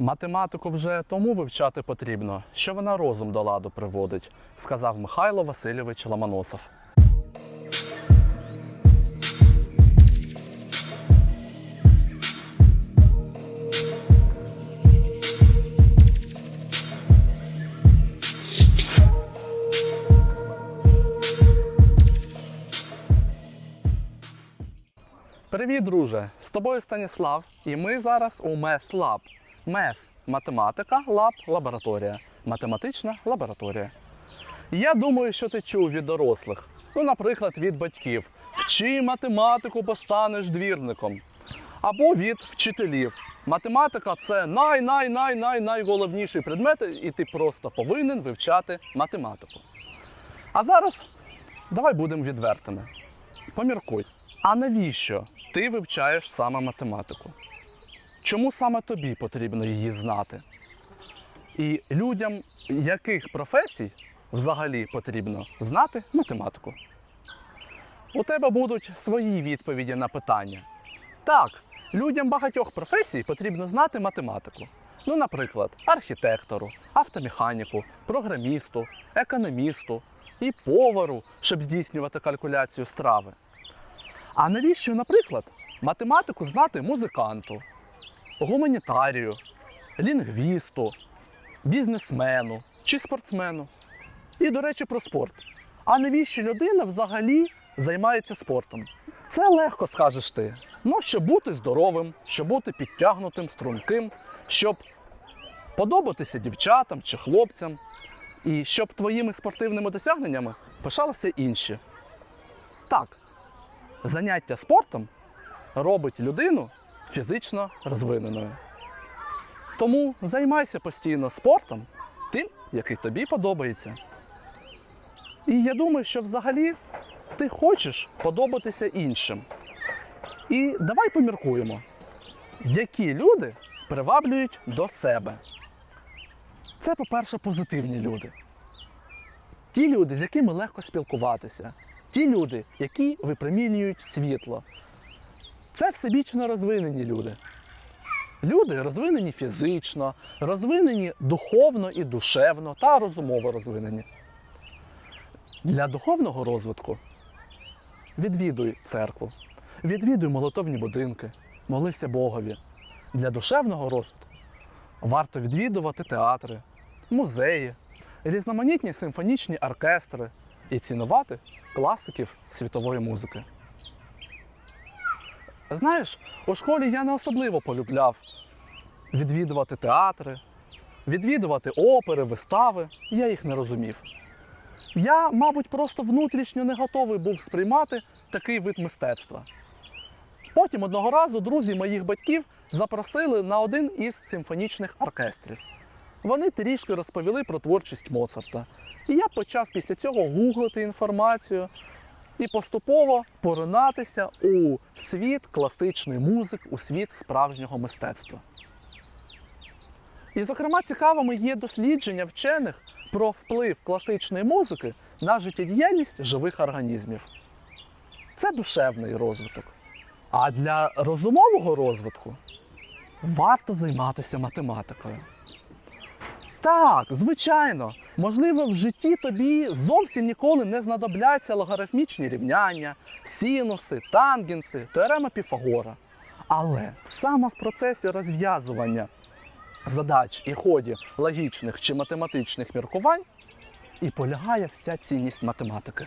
Математику вже тому вивчати потрібно, що вона розум до ладу приводить, сказав Михайло Васильович Ломоносов. Привіт, друже! З тобою Станіслав, і ми зараз у Math Lab. Math – математика, лаб лабораторія. Математична лабораторія. Я думаю, що ти чув від дорослих. Ну, наприклад, від батьків. Вчи математику, бо станеш двірником. Або від вчителів. Математика це най-най-най-най найголовніший предмет, і ти просто повинен вивчати математику. А зараз давай будемо відвертими. Поміркуй. А навіщо ти вивчаєш саме математику? Чому саме тобі потрібно її знати? І людям яких професій взагалі потрібно знати математику? У тебе будуть свої відповіді на питання. Так, людям багатьох професій потрібно знати математику. Ну, наприклад, архітектору, автомеханіку, програмісту, економісту і повару, щоб здійснювати калькуляцію страви. А навіщо, наприклад, математику знати музиканту, гуманітарію, лінгвісту, бізнесмену чи спортсмену? І, до речі, про спорт. А навіщо людина взагалі займається спортом? Це легко скажеш ти. Ну, щоб бути здоровим, щоб бути підтягнутим, струнким, щоб подобатися дівчатам чи хлопцям, і щоб твоїми спортивними досягненнями пишалися інші. Так, заняття спортом робить людину фізично розвиненою. Тому займайся постійно спортом, тим, який тобі подобається. І я думаю, що взагалі ти хочеш подобатися іншим. І давай поміркуємо, які люди приваблюють до себе. Це, по-перше, позитивні люди. Ті люди, з якими легко спілкуватися, ті люди, які випромінюють світло. Це всебічно розвинені люди. Люди розвинені фізично, розвинені духовно і душевно та розумово розвинені. Для духовного розвитку відвідуй церкву, відвідуй молитовні будинки, молися Богові. Для душевного розвитку варто відвідувати театри, музеї, різноманітні симфонічні оркестри і цінувати класиків світової музики. Знаєш, у школі я не особливо полюбляв відвідувати театри, відвідувати опери, вистави. Я їх не розумів. Я, мабуть, просто внутрішньо не готовий був сприймати такий вид мистецтва. Потім одного разу друзі моїх батьків запросили на один із симфонічних оркестрів. Вони трішки розповіли про творчість Моцарта. І я почав після цього гуглити інформацію і поступово поринатися у світ класичної музики, у світ справжнього мистецтва. І, зокрема, цікавими є дослідження вчених про вплив класичної музики на життєдіяльність живих організмів. Це душевний розвиток. А для розумового розвитку варто займатися математикою. Так, звичайно, можливо, в житті тобі зовсім ніколи не знадобляться логарифмічні рівняння, синуси, тангенси, теорема Піфагора. Але саме в процесі розв'язування задач і ході логічних чи математичних міркувань і полягає вся цінність математики.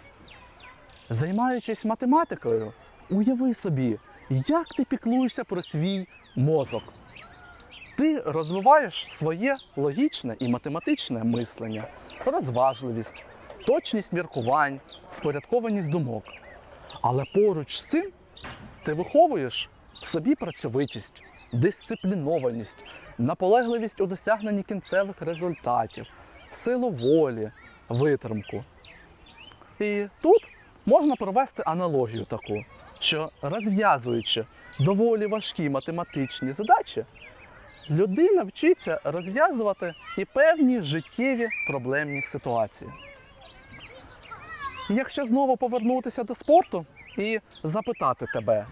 Займаючись математикою, уяви собі, як ти піклуєшся про свій мозок. Ти розвиваєш своє логічне і математичне мислення, розважливість, точність міркувань, впорядкованість думок. Але поруч з цим ти виховуєш в собі працьовитість, дисциплінованість, наполегливість у досягненні кінцевих результатів, силу волі, витримку. І тут можна провести аналогію таку, що розв'язуючи доволі важкі математичні задачі, людина вчиться розв'язувати і певні життєві проблемні ситуації. Якщо знову повернутися до спорту і запитати тебе,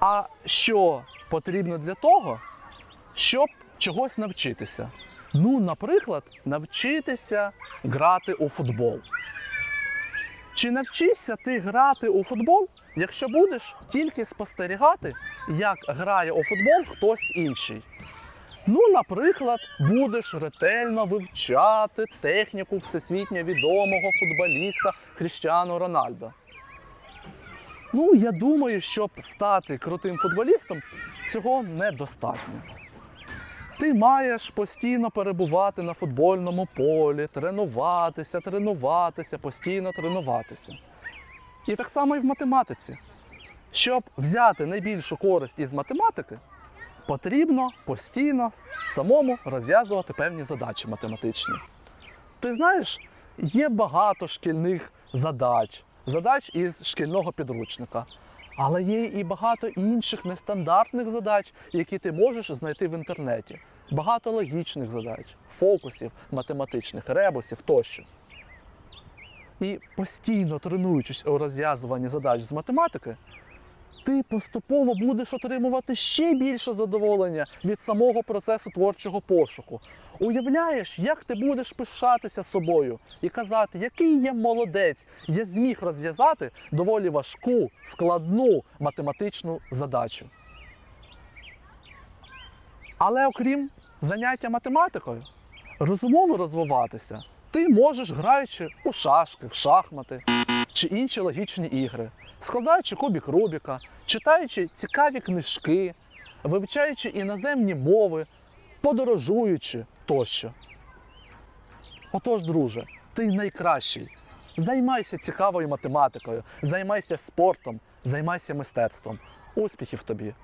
а що потрібно для того, щоб чогось навчитися. Ну, наприклад, навчитися грати у футбол. Чи навчишся ти грати у футбол, якщо будеш тільки спостерігати, як грає у футбол хтось інший? Ну, наприклад, будеш ретельно вивчати техніку всесвітньо відомого футболіста Кріштіану Рональдо. Ну, я думаю, щоб стати крутим футболістом, цього недостатньо. Ти маєш постійно перебувати на футбольному полі, тренуватися, тренуватися, постійно тренуватися. І так само і в математиці. Щоб взяти найбільшу користь із математики, потрібно постійно самому розв'язувати певні задачі математичні. Ти знаєш, є багато шкільних задач, задач із шкільного підручника. Але є і багато інших нестандартних задач, які ти можеш знайти в інтернеті. Багато логічних задач, фокусів математичних, ребусів тощо. І постійно тренуючись у розв'язуванні задач з математики, ти поступово будеш отримувати ще більше задоволення від самого процесу творчого пошуку. Уявляєш, як ти будеш пишатися собою і казати, який я молодець, я зміг розв'язати доволі важку, складну математичну задачу. Але окрім заняття математикою, розумово розвиватися ти можеш граючи у шашки, в шахмати чи інші логічні ігри, складаючи кубік Рубіка, читаючи цікаві книжки, вивчаючи іноземні мови, подорожуючи тощо. Отож, друже, ти найкращий. Займайся цікавою математикою, займайся спортом, займайся мистецтвом. Успіхів тобі!